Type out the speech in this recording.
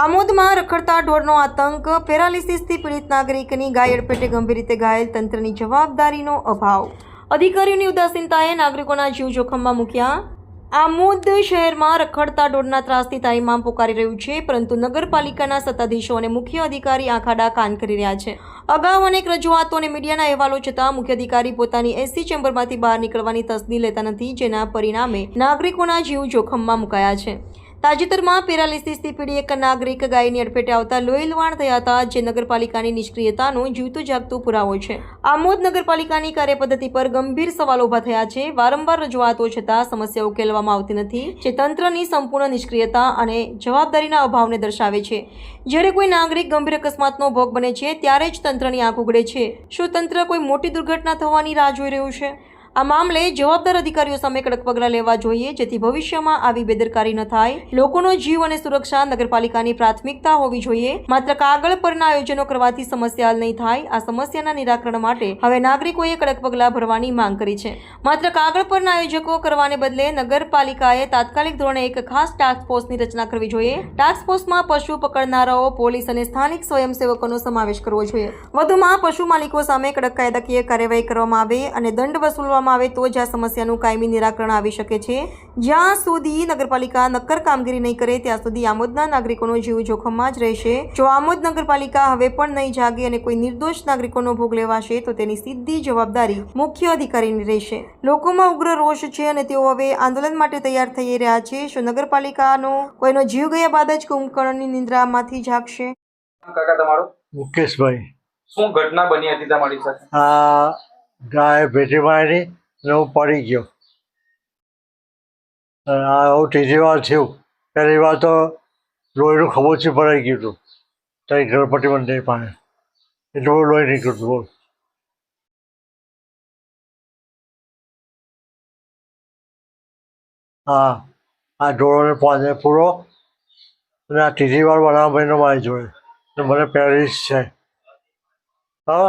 આમોદમાં રખડતા ઢોરનો આતંક, પેરાલિસિસથી પીડિત નાગરિકની ગાયડ પેટે ગંભીર રીતે ઘાયલ તંત્રની જવાબદારીનો અભાવ. અધિકારીઓની ઉદાસીનતાએ નાગરિકોના જીવ જોખમમાં મૂક્યા. આમોદ શહેરમાં રખડતા ઢોરના ત્રાસથી તાઇમામ પોકારી રહ્યું છે, પરંતુ નગરપાલિકાના સત્તાધીશો અને મુખ્ય અધિકારી આંખાડા કાન કરી રહ્યા છે. અગાઉ અનેક રજૂઆતો અને મીડિયાના અહેવાલો છતાં મુખ્ય અધિકારી પોતાની એસી ચેમ્બરમાંથી બહાર નીકળવાની તસદી લેતા નથી, જેના પરિણામે નાગરિકોના જીવ જોખમમાં મુકાયા છે. તાજેતરમાં પેરાલિસિસથી પીડી એક નાગરિક ગાયની અડફેટે આવતા લોહી લુહાણ થયા હતા, જે નગરપાલિકાની નિષ્ક્રિયતાનો જીવતો જાગતો પુરાવો છે. આમોદ નગરપાલિકાની કાર્યપદ્ધતિ પર ગંભીર સવાલો ઊભા થયા છે. વારંવાર રજૂઆતો છતાં સમસ્યા ઉકેલવામાં આવતી નથી, જે તંત્રની સંપૂર્ણ નિષ્ક્રિયતા અને જવાબદારીના અભાવને દર્શાવે છે. જ્યારે કોઈ નાગરિક ગંભીર અકસ્માતનો ભોગ બને છે, ત્યારે જ તંત્રની આંખ ઉગડે છે. શું તંત્ર કોઈ મોટી દુર્ઘટના થવાની રાહ જોઈ રહ્યું છે? આ મામલે જવાબદાર અધિકારીઓ સામે કડક પગલાં લેવા જોઈએ, જેથી ભવિષ્યમાં આવી બેદરકારી ન થાય. લોકોનો જીવ અને સુરક્ષા નગરપાલિકાની પ્રાથમિકતા હોવી જોઈએ. માત્ર કાગળ પરના આયોજનો કરવાથી સમસ્યા નહીં થાય. આ સમસ્યાના નિરાકરણ માટે હવે નાગરિકોએ કડક પગલાં ભરવાની માંગ કરી છે. માત્ર કાગળ પરના આયોજકો કરવાને બદલે નગરપાલિકાએ તાત્કાલિક ધોરણે એક ખાસ ટાસ્ક ફોર્સની રચના કરવી જોઈએ. ટાસ્ક ફોર્સમાં પશુ પકડનારાઓ, પોલીસ અને સ્થાનિક સ્વયંસેવકોનો સમાવેશ કરવો જોઈએ. વધુમાં પશુ માલિકો સામે કડક કાયદાકીય કાર્યવાહી કરવામાં આવે અને દંડ વસૂલવામાં આવે તો જ આ સમસ્યાનું કાયમી નિરાકરણ આવી શકે છે. જ્યાં સુધી નગરપાલિકા નક્કર કામગીરી નહીં કરે ત્યાં સુધી આમોદના નાગરિકોનો જીવ જોખમમાં જ રહેશે. જો આમોદ નગરપાલિકા હવે પણ નહીં જાગે અને કોઈ નિર્દોષ નાગરિકોનો ભોગ લેવાશે તો તેની સીધી જવાબદારી મુખ્ય અધિકારીની રહેશે. લોકોમાં ઉગ્ર રોષ છે અને તેઓ હવે આંદોલન માટે તૈયાર થઈ રહ્યા છે. શું નગરપાલિકાનો કોઈનો જીવ ગયા બાદ જ કુંભકર્ણની નિંદ્રામાંથી જાગશે? કાકા તમારો? મુકેશભાઈ. શું ઘટના બની હતી તમારી સાથે? આ ગાય ભેટી મારી ને હું પડી ગયો. આ હું ત્રીજી વાર થયું. પહેલી વાર તો લોહીનું ખબોચી ભરાઈ ગયું હતું. ત્યાં ગણપતિ મંદિર પાસે. એટલું બધું લોહી નીકળ્યું હતું બોલ. હા, આ ઢોરોને પાંદે પૂરો અને આ ત્રીજી વાર બનાવ બન્યો મારી જોડે. મને પેરિસ છે. હા?